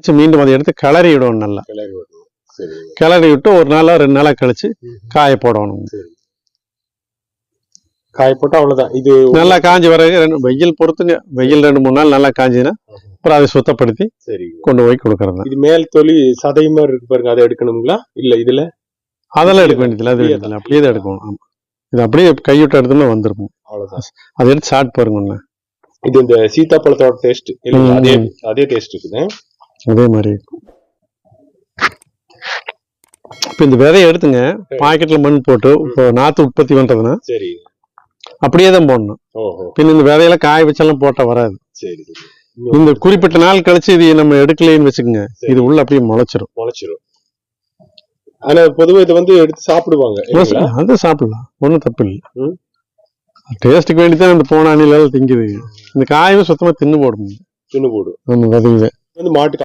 வச்சு மீண்டும் அதை எடுத்து கிளறி விடணும் நல்லா. கிளறி விடணும் கிளறி விட்டு ஒரு நாளா ரெண்டு நாளா கழிச்சு காய போடணும். காய போட்டா அவ்வளவுதான். இது நல்லா காஞ்சி வர ரெண்டு வெயில் பொறுத்துங்க வெயில் ரெண்டு மூணு நாள் நல்லா காஞ்சினா அப்புறம் அதை சுத்தப்படுத்தி சரி. கொண்டு போய் கொடுக்கறது இது மேல் தொலி சதை மாதிரி இருக்கு பாருங்க அதை எடுக்கணுங்களா? இல்ல இதுல? அதெல்லாம் எடுக்க வேண்டியதில்லை அது எடுக்கல அப்படியே தான் எடுக்கணும். இது அப்படியே கைவிட்டு எடுத்தோம்னா வந்துருக்கும். அவ்வளவுதான். அதை எடுத்து சாப்பிட்டு பாருங்க இது இந்த சீத்தாப்பழத்தோட டேஸ்ட் அதே. அதே டேஸ்ட் இருக்குது. அதே மாதிரி இருக்கும். இப்போ இந்த விதையை எடுத்துங்க. பாக்கெட்ல மண் போட்டு இப்போ நாத்து உற்பத்தி பண்றதுன்னா சரி. அப்படியே தான் போடணும். ஓஹோ. பின்ன இந்த விதையெல்லாம் காய வச்செல்லாம் போட்டா வராது. சரி இந்த குறிப்பிட்ட நாள் கழிச்சு இது நம்ம எடுக்கலைன்னு வச்சுக்கோங்க. இது உள்ள அப்படியே முளைச்சிரும். முளைச்சிரும். ஆனா பொதுவா இதை வந்து எடுத்து சாப்பிடுவாங்க? அது சாப்பிடலாம் ஒன்றும் தப்பு இல்லை. டேஸ்ட்டுக்கு வேண்டி தான் இந்த போன அணிலாம் திங்குது. இந்த காயவே சுத்தமா தின்னு போடும். தின்னு போடும். நம்ம விதையவே வந்து மாட்டு